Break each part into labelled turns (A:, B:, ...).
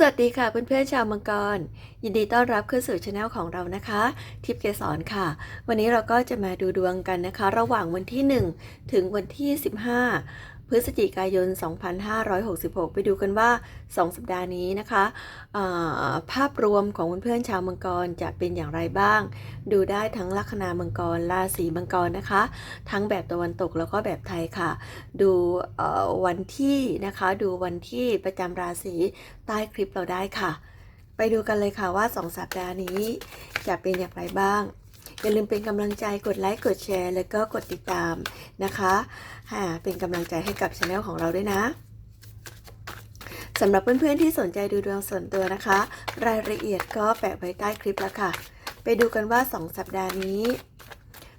A: สวัสดีค่ะเพื่อนๆชาวมังกร ยินดีต้อนรับเข้าสู่ช anel ของเรานะคะ ทิพย์เกสรค่ะ วันนี้เราก็จะมาดูดวงกันนะคะ ระหว่างวันที่ 1 ถึงวันที่ 15 พฤศจิกายน 2566 ไปดูกันว่า 2 สัปดาห์นี้นะคะาภาพรวมของเพื่อนๆชาวมังกรจะเป็นอย่างไรบ้าง ดูได้ทั้งลัคนามังกรราศีมังกรนะคะ ทั้งแบบตะวันตกแล้วก็แบบไทยค่ะ ดูวันที่นะคะดูวันที่ประจำราศีใต้คลิปเราได้ค่ะ ไปดูกันเลยค่ะว่า 2 สัปดาห์นี้จะเป็นอย่างไรบ้าง อย่าลืมเป็นกำลังใจกดไลค์กดแชร์ แล้วก็กดติดตามนะคะอ่าเป็นกำลังใจให้กับช anel ของเราด้วยนะสำหรับเพื่อนๆที่สนใจดูดวงส่วนตัวนะคะ รายละเอียดก็แปะไว้ใต้คลิปแล้วค่ะ ไปดูกันว่า 2 สัปดาห์นี้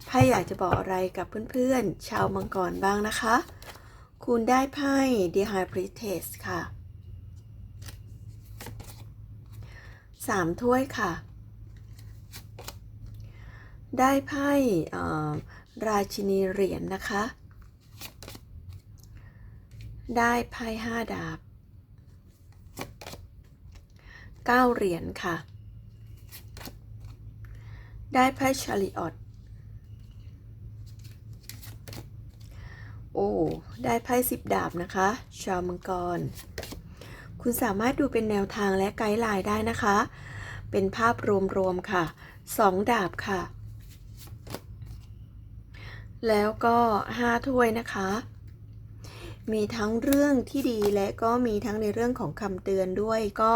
A: ไพ่อยากจะบอกอะไรกับเพื่อนๆ ชาวมังกรบ้างนะคะ คุณได้ไพ่ The High Priestess ค่ะสามถ้วยค่ะ ได้ไพ่ราชินีเหรียญนนะคะ ได้ไพ่ห้าดาบเก้าเหรียญค่ะ ได้ไพ่ชาริออตโอ้ ได้ไพ่สิบดาบนะคะ ชาวมังกร คุณสามารถดูเป็นแนวทางและไกด์ไลน์ได้นะคะ เป็นภาพรวมๆค่ะสองดาบค่ะ แล้วก็ห้าถ้วยนะคะ มีทั้งเรื่องที่ดีและก็มีทั้งในเรื่องของคำเตือนด้วยก็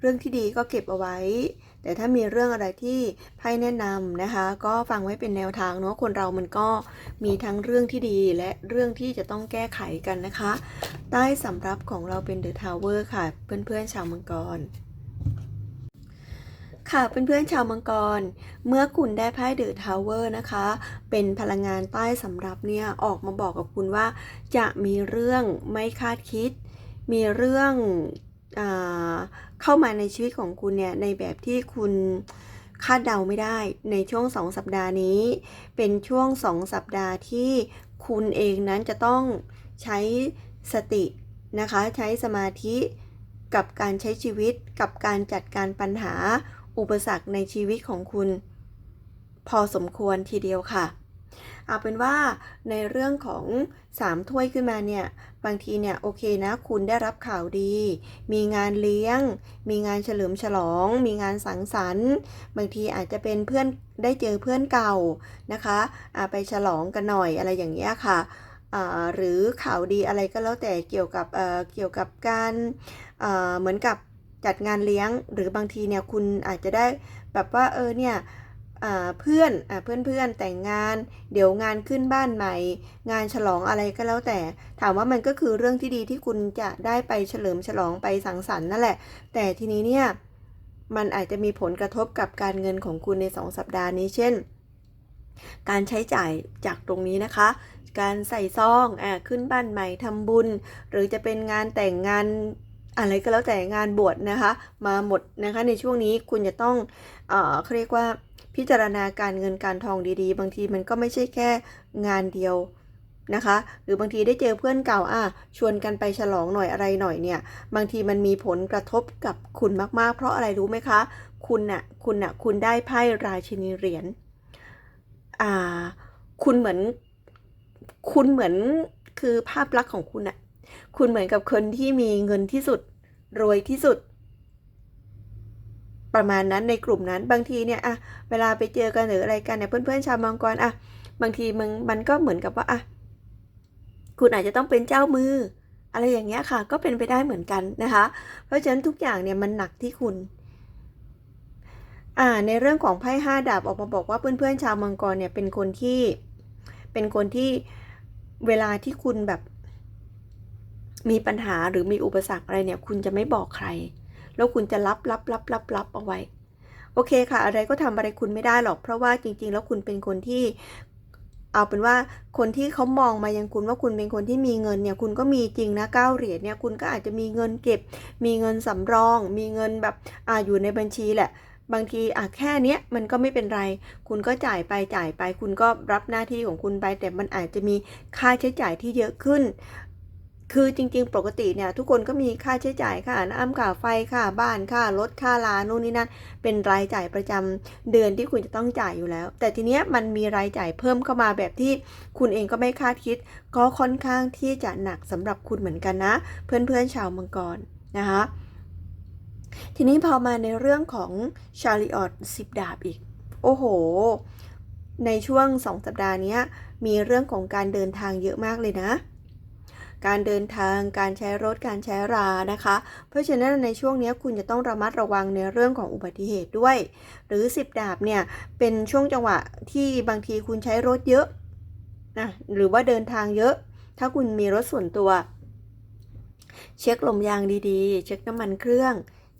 A: เรื่องที่ดีก็เก็บเอาไว้ แต่ถ้ามีเรื่องอะไรที่ไพ่แนะนำนะคะ ก็ฟังไว้เป็นแนวทางเนาะคนเรามันก็มีทั้งเรื่องที่ดีและเรื่องที่จะต้องแก้ไขกันนะคะ ใต้สำรับของเราเป็นเดอะทาวเวอร์ค่ะ เพื่อนๆชาวมังกร ค่ะเพื่อนๆชาวมังกร เมื่อคุณได้ไพ่เดอะทาวเวอร์นะคะ เป็นพลังงานใต้สำรับเนี่ยออกมาบอกกับคุณว่า จะมีเรื่องไม่คาดคิด มีเรื่องอเข้ามาในชีวิตของคุณเนี่ยในแบบที่คุณคาดเดาไม่ได้ในช่วง 2 สัปดาห์นี้ เป็นช่วง 2 สัปดาห์ที่คุณเองนั้นจะต้องใช้สตินะคะ ใช้สมาธิกับการใช้ชีวิตกับการจัดการปัญหา อุปสรรคในชีวิตของคุณ พอสมควรทีเดียวค่ะ เอาเป็นว่าในเรื่องของ 3 ถ้วยขึ้นมาเนี่ย บางทีเนี่ยโอเคนะคุณได้รับข่าวดี มีงานเลี้ยง มีงานเฉลิมฉลอง มีงานสังสรรค์ บางทีอาจจะเป็นเพื่อนได้เจอเพื่อนเก่านะคะอาไปฉลองกันหน่อยอะไรอย่างเงี้ยค่ะหรือข่าวดีอะไรก็แล้วแต่เกี่ยวกับเเกี่ยวกับการเเหมือนกับ จัดงานเลี้ยง หรือบางทีเนี่ยคุณอาจจะได้แบบว่าเออเนี่ยเพื่อนอเพื่อนเพื่อนแต่งงาน เดี๋ยวงานขึ้นบ้านใหม่ งานฉลองอะไรก็แล้วแต่ ถามว่ามันก็คือเรื่องที่ดีที่คุณจะได้ไปเฉลิมฉลองไปสังสรรค์นั่นแหละ แต่ทีนี้เนี่ยมันอาจจะมีผลกระทบกับการเงินของคุณใน 2 สัปดาห์นี้เช่น การใช้จ่ายจากตรงนี้นะคะ การใส่ซองอ่าขึ้นบ้านใหม่ทำบุญ หรือจะเป็นงานแต่งงาน อะไรก็แล้วแต่งานบวชนะคะ มาหมดนะคะ ในช่วงนี้คุณจะต้องเอ่อเขาเรียกว่าพิจารณาการเงินการทองดีๆ บางทีมันก็ไม่ใช่แค่งานเดียวนะคะ หรือบางทีได้เจอเพื่อนเก่าอะชวนกันไปฉลองหน่อยอะไรหน่อยเนี่ย บางทีมันมีผลกระทบกับคุณมากๆ เพราะอะไรรู้ไหมคะ คุณน่ะคุณน่ะคุณได้ไพ่ราชินีเหรียญอ่า คุณเหมือน คุณเหมือนคือภาพลักษณ์ของคุณน่ะ คุณเหมือนกับคนที่มีเงินที่สุด รวยที่สุด ประมาณนั้นในกลุ่มนั้น บางทีเนี่ยอะเวลาไปเจอกันหรืออะไรกันเนี่ยเพื่อนๆชาวมังกรอะบางทีมันมันก็เหมือนกับว่าอะคุณอาจจะต้องเป็นเจ้ามือ อะไรอย่างเงี้ยค่ะ ก็เป็นไปได้เหมือนกันนะคะ เพราะฉะนั้นทุกอย่างเนี่ยมันหนักที่คุณอ่าในเรื่องของไพ่ห้าดาบออกมาบอกว่าเพื่อนๆชาวมังกรเนี่ยเป็นคนที่เป็นคนที่เวลาที่คุณแบบ มีปัญหาหรือมีอุปสรรคอะไรเนี่ย คุณจะไม่บอกใคร แล้วคุณจะรับรับรับรับรับเอาไว้ โอเคค่ะ อะไรก็ทำอะไรคุณไม่ได้หรอก เพราะว่าจริง ๆ แล้วคุณเป็นคนที่ เอาเป็นว่าคนที่เขามองมายังคุณว่าคุณเป็นคนที่มีเงินเนี่ย คุณก็มีจริงนะเก้าเหรียญเนี่ย คุณก็อาจจะมีเงินเก็บ มีเงินสำรอง มีเงินแบบอ่าอยู่ในบัญชีแหละบางทีอะแค่เนี้ยมันก็ไม่เป็นไร คุณก็จ่ายไปจ่ายไป คุณก็รับหน้าที่ของคุณไป แต่มันอาจจะมีค่าใช้จ่ายที่เยอะขึ้น คือจริงๆ ปกติเนี่ยทุกคนก็มีค่าใช้จ่ายค่าน้ำค่าไฟค่าบ้านค่ารถค่าลานู่นนี่นั่นเป็นรายจ่ายประจำเดือนที่คุณจะต้องจ่ายอยู่แล้ว แต่ทีเนี้ยมันมีรายจ่ายเพิ่มเข้ามาแบบที่คุณเองก็ไม่คาดคิด ก็ค่อนข้างที่จะหนักสำหรับคุณเหมือนกันนะ เพื่อนๆชาวมังกรนะคะทีนี้พอมาในเรื่องของชาริออตสิบดาบอีก โอ้โห ในช่วงสองสัปดาห์นี้มีเรื่องของการเดินทางเยอะมากเลยนะ การเดินทาง การใช้รถ การใช้รานะคะ เพราะฉะนั้นในช่วงนี้คุณจะต้องระมัดระวังในเรื่องของอุบัติเหตุด้วย หรือ 10 ดาบเนี่ยเป็นช่วงจังหวะที่บางทีคุณใช้รถเยอะนะหรือว่าเดินทางเยอะ ถ้าคุณมีรถส่วนตัว เช็คลมยางดีๆ เช็คน้ำมันเครื่อง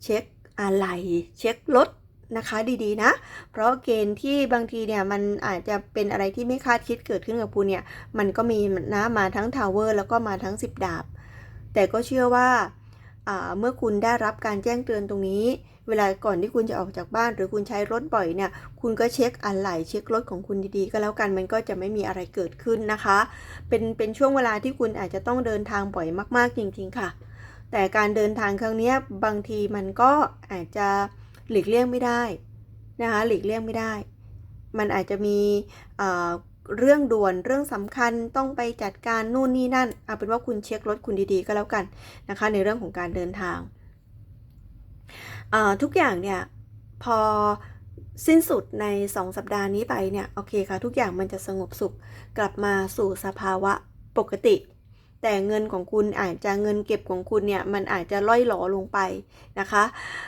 A: เช็คอะไหล่เช็ครถ นะคะดีๆนะ เพราะเกณฑ์ที่บางทีเนี่ยมันอาจจะเป็นอะไรที่ไม่คาดคิดเกิดขึ้นกับคุณเนี่ย มันก็มีนะมาทั้งทาวเวอร์แล้วก็มาทั้ง 10 ดาบ แต่ก็เชื่อว่าเมื่อคุณได้รับการแจ้งเตือนตรงนี้ เวลาก่อนที่คุณจะออกจากบ้าน หรือคุณใช้รถบ่อยเนี่ย คุณก็เช็คอะไหล่เช็ครถของคุณดีๆ ก็แล้วกันมันก็จะไม่มีอะไรเกิดขึ้นนะคะ เป็นเป็นช่วงเวลาที่คุณอาจจะต้องเดินทางบ่อยมากๆจริง ๆ ค่ะ แต่การเดินทางครั้งนี้บางทีมันก็อาจจะ หลีกเลี่ยงไม่ได้นะคะหลีกเลี่ยงไม่ได้ มันอาจจะมีเรื่องด่วนเรื่องสำคัญต้องไปจัดการนู่นนี่นั่นเอาเป็นว่าคุณเช็ครถคุณดีๆ ก็แล้วกันนะคะในเรื่องของการเดินทาง ทุกอย่างเนี่ยพอสิ้นสุดใน 2 สัปดาห์นี้ไปเนี่ยโอเคค่ะทุกอย่างมันจะสงบสุขกลับมาสู่สภาวะปกติ แต่เงินของคุณอาจจะเงินเก็บของคุณเนี่ยมันอาจจะล่อยหลอลงไปนะคะ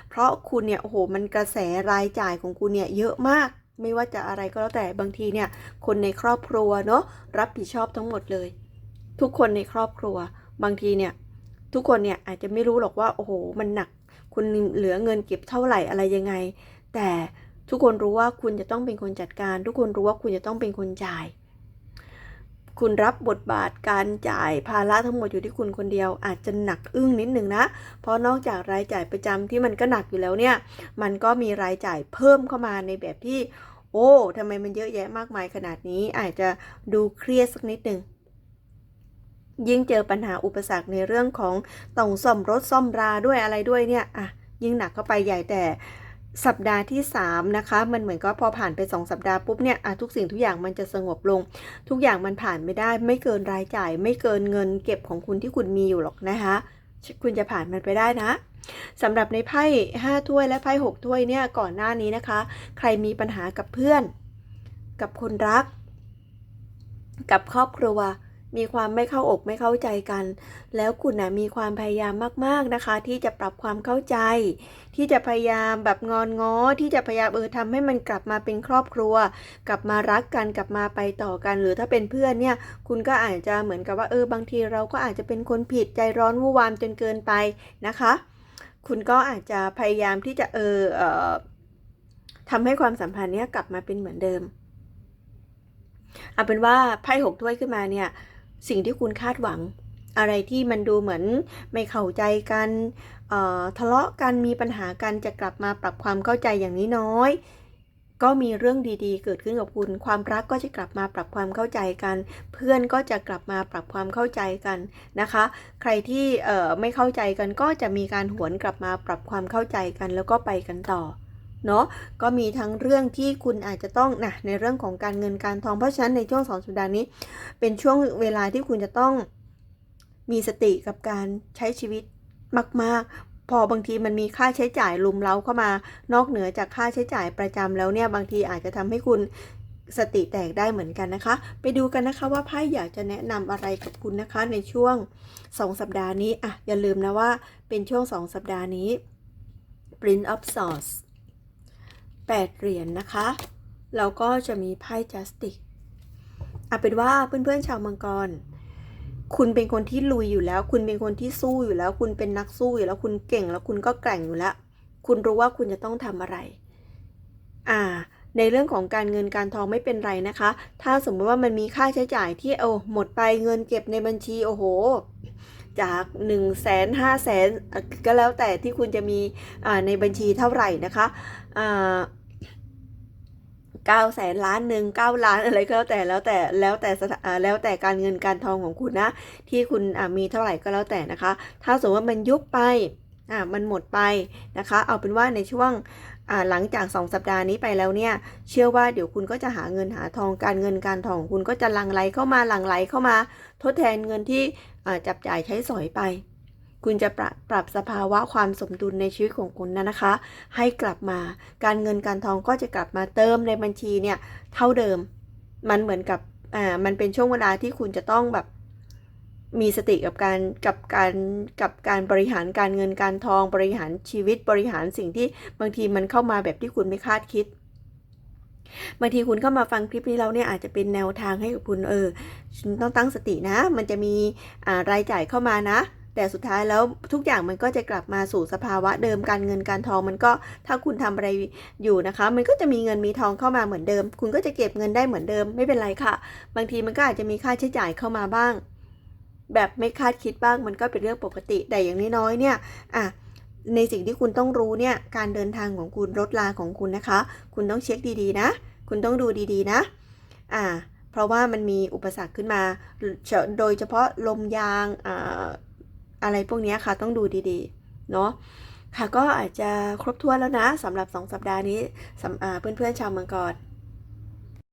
A: เพราะคุณเนี่ยโอ้โหมันกระแสรายจ่ายของคุณเนี่ยเยอะมาก ไม่ว่าจะอะไรก็แล้วแต่บางทีเนี่ยคนในครอบครัวเนาะรับผิดชอบทั้งหมดเลย ทุกคนในครอบครัว บางทีเนี่ยทุกคนเนี่ยอาจจะไม่รู้หรอกว่าโอ้โหมันหนัก คุณเหลือเงินเก็บเท่าไหร่อะไรยังไง แต่ทุกคนรู้ว่าคุณจะต้องเป็นคนจัดการ ทุกคนรู้ว่าคุณจะต้องเป็นคนจ่าย คุณรับบทบาทการจ่ายภาระทั้งหมดอยู่ที่คุณคนเดียว อาจจะหนักอึ้งนิดหนึ่งนะ เพราะนอกจากรายจ่ายประจำที่มันก็หนักอยู่แล้วเนี่ย มันก็มีรายจ่ายเพิ่มเข้ามาในแบบที่ โอ้ทำไมมันเยอะแยะมากมายขนาดนี้ อาจจะดูเครียดสักนิดหนึ่งยิ่งเจอปัญหาอุปสรรคในเรื่องของต้องซ่อมรถซ่อมราด้วยอะไรด้วยเนี่ยอะยิ่งหนักเข้าไปใหญ่แต่ สัปดาห์ที่ 3 นะคะ มันเหมือนก็พอผ่านไป 2 สัปดาห์ปุ๊บเนี่ยทุกสิ่งทุกอย่างมันจะสงบลง ทุกอย่างมันผ่านไม่ได้ ไม่เกินรายจ่าย ไม่เกินเงินเก็บของคุณที่คุณมีอยู่หรอกนะคะ คุณจะผ่านมันไปได้นะสำหรับในไพ่5ถ้วยและไพ่6ถ้วยเนี่ยก่อนหน้านี้นะคะ ใครมีปัญหากับเพื่อน กับคนรัก กับครอบครัว มีความไม่เข้าอกไม่เข้าใจกัน แล้วคุณนะมีความพยายามมากๆนะคะ ที่จะปรับความเข้าใจ ที่จะพยายามแบบงอนง้อ ที่จะพยายามเออทำให้มันกลับมาเป็นครอบครัว กลับมารักกันกลับมาไปต่อกัน หรือถ้าเป็นเพื่อนเนี่ย คุณก็อาจจะเหมือนกับว่าเออบางทีเราก็อาจจะเป็นคนผิดใจร้อนวู่นวามจนเกินไปนะคะ คุณก็อาจจะพยายามที่จะเออเออทำให้ความสัมพันธ์เนี้ยกลับมาเป็นเหมือนเดิมเอาเป็นว่าไพ่หกถ้วยขึ้นมาเนี่ย สิ่งที่คุณคาดหวัง อะไรที่มันดูเหมือนไม่เข้าใจกันทะเลาะกันมีปัญหากันจะกลับมาปรับความเข้าใจอย่างนี้น้อยก็มีเรื่องดีๆ เกิดขึ้นกับคุณ ความรักก็จะกลับมาปรับความเข้าใจกัน เพื่อนก็จะกลับมาปรับความเข้าใจกันนะคะ ใครที่ไม่เข้าใจกันก็จะมีการหวนกลับมาปรับความเข้าใจกัน แล้วก็ไปกันต่อ เนาะก็มีทั้งเรื่องที่คุณอาจจะต้องนะในเรื่องของการเงินการทองเพราะฉะนั้นในช่วงสองสัปดาห์นี้ เป็นช่วงเวลาที่คุณจะต้องมีสติกับการใช้ชีวิตมาก ๆพอบางทีมันมีค่าใช้จ่ายลุมเล้าเข้ามานอกเหนือจากค่าใช้จ่ายประจำแล้วเนี่ยบางทีอาจจะทำให้คุณสติแตกได้เหมือนกันนะคะ ไปดูกันนะคะว่าไพ่อยากจะแนะนำอะไรกับคุณนะคะในช่วง 2 สัปดาห์นี้อะอย่าลืมนะว่าเป็นช่วง 2 สัปดาห์นี้ Prince of Swords 8 เหรียญนนะคะ แล้วก็จะมีไพ่ Justice อะเป็นว่าเพื่อนๆชาวมังกร คุณเป็นคนที่ลุยอยู่แล้ว คุณเป็นคนที่สู้อยู่แล้ว คุณเป็นนักสู้อยู่แล้ว คุณเก่งแล้วคุณก็แกร่งอยู่แล้ว คุณรู้ว่าคุณจะต้องทำอะไร อ่า ในเรื่องของการเงินการทองไม่เป็นไรนะคะ ถ้าสมมติว่ามันมีค่าใช้จ่ายที่เอาหมดไปเงินเก็บในบัญชีโอ้โหจาก1นึ่งแสนห้าแสนก็แล้วแต่ที่คุณจะมีในบัญชีเท่าไหร่นะคะ เก้าแสนล้านหนึ่งเก้าล้านอะไรก็แล้วแต่แล้วแต่แล้วแต่แล้วแต่การเงินการทองของคุณนะ ที่คุณมีเท่าไหร่ก็แล้วแต่นะคะ ถ้าสมมติว่ามันยุบไปอ่ามันหมดไปนะคะ เอาเป็นว่าในช่วงหลังจาก 2 สัปดาห์นี้ไปแล้วเนี่ย เชื่อว่าเดี๋ยวคุณก็จะหาเงินหาทองการเงินการทองคุณก็จะหลั่งไหลเข้ามาหลั่งไหลเข้ามา ทดแทนเงินที่จับจ่ายใช้สอยไป คุณจะปรับปรับสภาวะความสมดุลในชีวิตของคุณนะนะคะ ให้กลับมาการเงินการทองก็จะกลับมาเติมในบัญชีเนี่ยเท่าเดิม มันเหมือนกับอ่ามันเป็นช่วงเวลาที่คุณจะต้องแบบมีสติกับการกับการกับการบริหารการเงินการทองบริหารชีวิตบริหารสิ่งที่บางทีมันเข้ามาแบบที่คุณไม่คาดคิดบางทีคุณเข้ามาฟังคลิปนี้แล้วเนี่ยอาจจะเป็นแนวทางให้กับคุณเออฉันต้องตั้งสตินะ มันจะมีรายจ่ายเข้ามานะ แต่สุดท้ายแล้วทุกอย่างมันก็จะกลับมาสู่สภาวะเดิมการเงินการทองมันก็ถ้าคุณทำอะไรอยู่นะคะ มันก็จะมีเงินมีทองเข้ามาเหมือนเดิม คุณก็จะเก็บเงินได้เหมือนเดิมไม่เป็นไรค่ะ บางทีมันก็อาจจะมีค่าใช้จ่ายเข้ามาบ้าง แบบไม่คาดคิดบ้างมันก็เป็นเรื่องปกติแต่อย่างน้อยๆเนี่ยอะในสิ่งที่คุณต้องรู้เนี่ยการเดินทางของคุณรถลาของคุณนะคะ คุณต้องเช็คดีๆนะ คุณต้องดูดีๆนะอ่าเพราะว่ามันมีอุปสรรคขึ้นมา โดยเฉพาะลมยางอ่า อะไรพวกนี้ค่ะต้องดูดีๆ เนาะค่ะก็อาจจะครบถ้วนแล้วนะสำหรับ 2 สัปดาห์นี้สำอ่าเพื่อนๆชาวมังกร